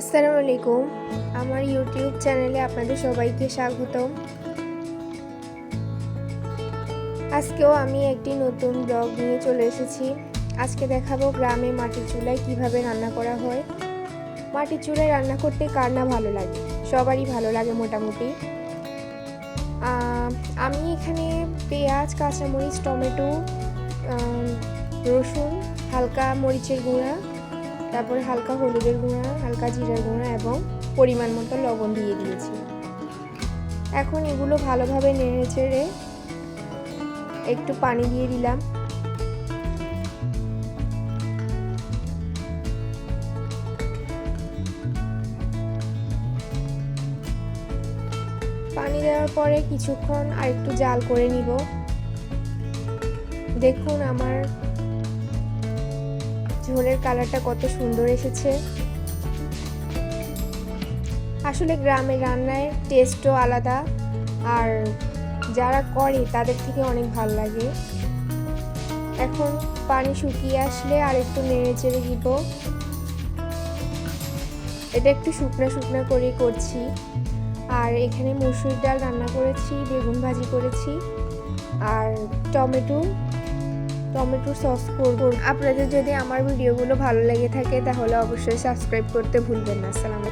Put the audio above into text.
আসসালামু আলাইকুম। আমার ইউটিউব চ্যানেলে আপনাদের সবাইকে স্বাগতম। আজকেও আমি একটি নতুন ব্লগ নিয়ে চলে এসেছি। আজকে দেখাবো গ্রামে মাটির চুলায় কীভাবে রান্না করা হয়। মাটির চুলায় রান্না করতে কার না ভালো লাগে? সবারই ভালো লাগে মোটামুটি। আমি এখানে পেঁয়াজ, কাঁচামরিচ, টমেটো রসুন, হালকা মরিচের গুঁড়া তারপরে হালকা হলুদের গুঁড়া, হালকা জিরার গুঁড়া এবং পরিমাণ মতো লবণ দিয়ে দিয়েছি। এখন এগুলো ভালোভাবে নেড়ে চেড়ে একটু পানি দিয়ে দিলাম। পানি দেওয়ার পরে কিছুক্ষণ আর একটু জাল করে নিব। দেখুন আমার ঝোলের কালারটা কত সুন্দর এসেছে। আসলে গ্রামের রান্নায় টেস্টও আলাদা, আর যারা করে তাদের থেকে অনেক ভালো লাগে। এখন পানি শুকিয়ে আসলে আর একটু নেড়ে চেড়ে দিব। এটা একটু শুকনো শুকনো করে করছি। আর এখানে মুসুর ডাল রান্না করেছি, বেগুন ভাজি করেছি, আর টমেটো টমেটো সস করব। আপনাদের যদি আমার ভিডিওগুলো ভালো লেগে থাকে, তাহলে অবশ্যই সাবস্ক্রাইব করতে ভুলবেন না। আসসালামু